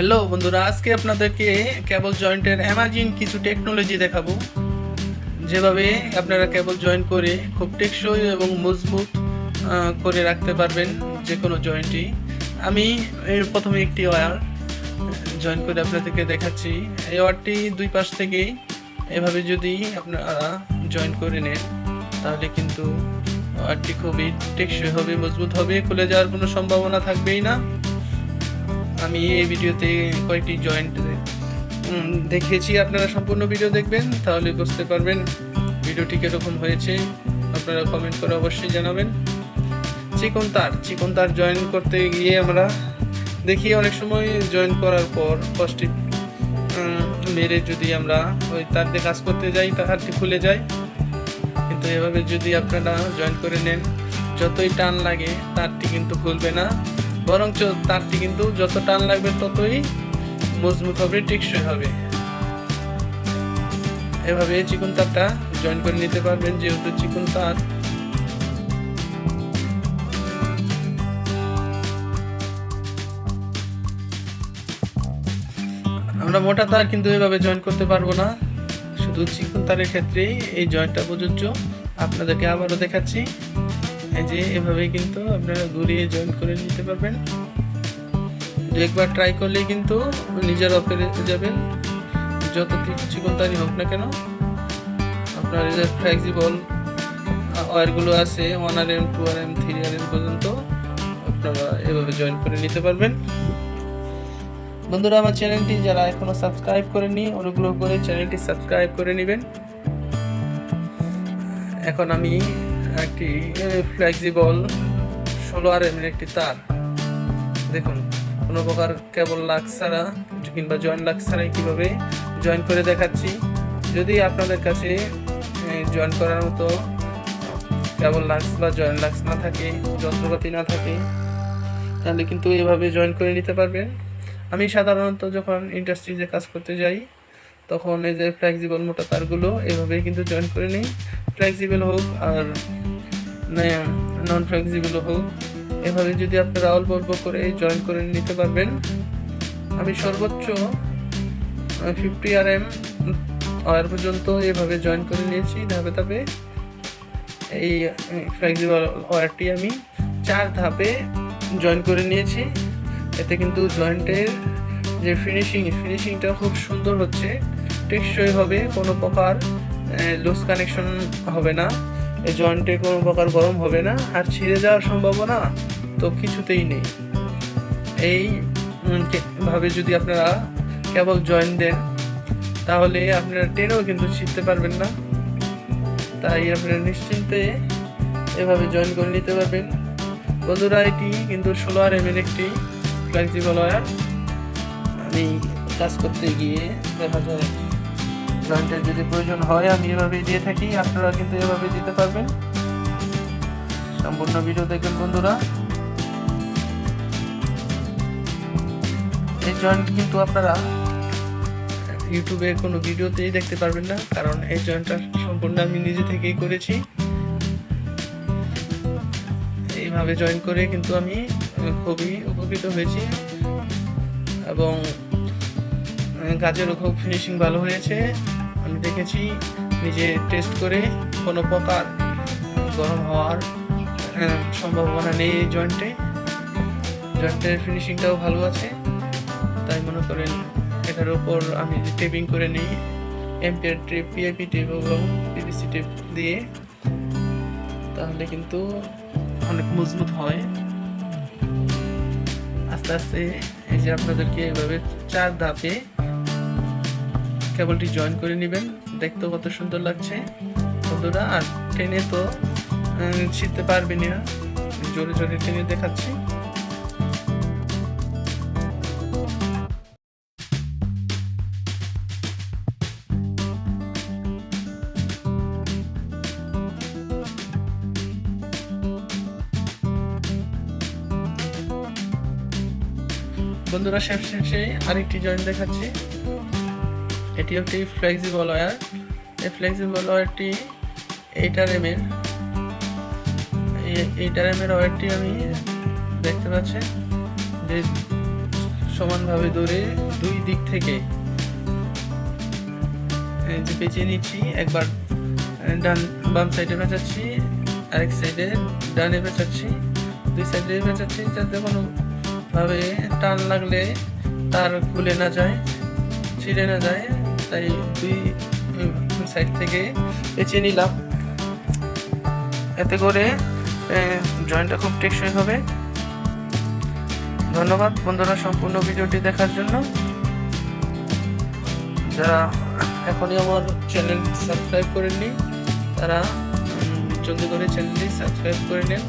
Hello বন্ধুরা, আজকে আপনাদেরকে কেবল জয়েন্টের অ্যামাজিন কিছু টেকনোলজি দেখাবো। যেভাবে আপনারা কেবল জয়েন্ট করে খুব টেকসই এবং মজবুত করে রাখতে পারবেন যে কোনো জয়েন্টই আমি এর প্রথমে একটি ওয়্যার জয়েন করে আপনাদেরকে দেখাচ্ছি। এই ওয়্যারটি দুই পাশ থেকেই এভাবে যদি আপনারা জয়েন করে নেন, তাহলে কিন্তু ওয়্যারটি খুবই টেকসই হবে, মজবুত হবে, খুলে যাওয়ার কোনো সম্ভাবনা থাকবেই না। আমি এই ভিডিওতে কয়েকটি জয়েন্ট দেখিয়েছি। আপনারা সম্পূর্ণ ভিডিও দেখবেন, তাহলে বুঝতে পারবেন ভিডিওটি কীরকম হয়েছে। আপনারা কমেন্ট করে অবশ্যই জানাবেন। চিকন তার চিকন তার জয়েন করতে গিয়ে আমরা দেখি অনেক সময় জয়েন করার পর কষ্টি মেরে যদি আমরা ওই তার দিয়ে কাজ করতে যাই তারটি খুলে যায়। কিন্তু এভাবে যদি আপনারা জয়েন করে নেন, যতই টান লাগে, তারটি কিন্তু খুলবে না। বরঞ্চ তারটি কিন্তু যত টান লাগবে ততই মজবুত হবে, টেকসই হবে। এভাবে চিকন তারটা জয়েন করে নিতে পারবেন, যেহেতু চিকন তার। আমরা মোটা তার কিন্তু এভাবে জয়েন করতে পারব না। শুধু চিকন তারের ক্ষেত্রেই এই জয়েন্টটা প্রযোজ্য। আপনাদেরকে আবারও দেখাচ্ছি। যে এভাবে কিন্তু আপনারা ঘুরিয়ে জয়েন করে নিতে পারবেন। একবার ট্রাই করলেই কিন্তু নিজের পেরে যাবেন। যত চিকন তারই হোক না কেন, আপনার যে ফ্লেক্সিবল ওয়ারগুলো আছে one R M two R M three R M পর্যন্ত আপনারা এভাবে জয়েন করে নিতে পারবেন। বন্ধুরা, আমার চ্যানেলটি যারা এখনও সাবস্ক্রাইব করেনি অনুগ্রহ করে চ্যানেলটি সাবস্ক্রাইব করে নেবেন। এখন আমি একটি ফ্লেক্সিবল ষোলো আর এমের একটি তার। দেখুন, কোনো প্রকার কেবল লাক্স ছাড়া কিংবা জয়েন্ট লাক্স ছাড়াই কীভাবে জয়েন করে দেখাচ্ছি। যদি আপনাদের কাছে জয়েন করার মতো কেবল লাক্স বা জয়েন্ট লাক্স না থাকে, যন্ত্রপাতি না থাকে, তাহলে কিন্তু এভাবে জয়েন করে নিতে পারবেন। আমি সাধারণত যখন ইন্ডাস্ট্রিজে কাজ করতে যাই, তখন এই যে ফ্লেক্সিবল মোটা তারগুলো এভাবেই কিন্তু জয়েন করে নিই। ফ্লেক্সিবল হোক আর নন ফ্লেক্সিবল হোক, এভাবে যদি আপনারা অল্প অল্প করে জয়েন করে নিতে পারবেন। আমি সর্বোচ্চ ফিফটি আর এম ওয়ার পর্যন্ত এভাবে জয়েন করে নিয়েছি, ধাপে ধাপে। এই ফ্লেক্সিবল ওয়ারটি আমি চার ধাপে জয়েন করে নিয়েছি। এতে কিন্তু জয়েন্টের যে ফিনিশিং ফিনিশিংটা খুব সুন্দর হচ্ছে। টেকসই হবে, কোনো প্রকার লুজ কানেকশন হবে না। জয়েন্টে কোনো প্রকার গরম হবে না, আর ছিঁড়ে যাওয়ার সম্ভাবনা তো কিছুতেই নেই। এই ভাবে যদি আপনারা কেবল জয়েন দেন, তাহলে আপনারা টেনেও কিন্তু ছিঁড়তে পারবেন না। তাই আপনারা নিশ্চিন্তে এভাবে জয়েন করে নিতে পারবেন। বন্ধুরা, এটি কিন্তু ষোলো আর এমএল একটি ফ্লেক্সিবল ওয়্যার আমি কাজ করতে গিয়ে দেখা যায় জয়েন্টের যদি প্রয়োজন হয়, আমি এভাবেই দিয়ে থাকি। আপনারা কিন্তু এভাবে দিতে পারবেন। সম্পূর্ণ ভিডিও দেখবেন বন্ধুরা। এই জয়েন্ট কিন্তু আপনারা ইউটিউবে কোনো ভিডিওতেই দেখতে পারবেন না, কারণ এই জয়েন্টটা সম্পূর্ণ আমি নিজে থেকেই করেছি। এইভাবে জয়েন করে কিন্তু আমি খুবই উপকৃত হয়েছি। এবং কাজেরও খুব ফিনিশিং ভালো হয়েছে। আমি দেখেছি নিজে টেস্ট করে কোনো প্রকার গরম হওয়ার সম্ভাবনা নেই এই জয়েন্টে জয়েন্টের ফিনিশিংটাও ভালো আছে। তাই মনে করেন এটার উপর আমি টেপিং করে নিই। এমপিআর টেপ পিআইপি টেপ এবং পিভিসি টেপ দিয়ে। তাহলে কিন্তু অনেক মজবুত হয়। আস্তে আস্তে এই যে আপনাদেরকে এভাবে চার ধাপে কেবলটি জয়েন করে নেবেন। দেখতে কত সুন্দর লাগছে। বন্ধুরা, আর টেনে তো ছিঁড়তে পারবে না। জোরে জোরে টেনে দেখাচ্ছি। বন্ধুরা, শেষ শেষে আরেকটি জয়েন্ট দেখাচ্ছি। এটি একটি ফ্লেক্সিবল ওয়্যার এই ফ্লেক্সিবল ওয়্যারটি এইটার এমের এইটার এমের ওয়্যারটি আমি দেখতে পাচ্ছেন যে সমানভাবে ধরে দুই দিক থেকে। যে পেঁচিয়ে নিচ্ছি, একবার ডান বাম সাইডে পেঁচাচ্ছি, আরেক সাইডে ডানে পেঁচাচ্ছি, দুই সাইডে পেঁচাচ্ছি, যাতে কোনো ভাবে টান লাগলে তার খুলে না যায়। ছিঁড়ে না যায়, তাই দুই সাইড থেকে পেঁচিয়ে নিলাম। এতে করে জয়েন্টটা খুব টেকসই হবে। ধন্যবাদ বন্ধুরা সম্পূর্ণ ভিডিওটি দেখার জন্য। যারা এখনই আমার চ্যানেল সাবস্ক্রাইব করেননি, তারা জলদি করে চ্যানেলটি সাবস্ক্রাইব করে নেন।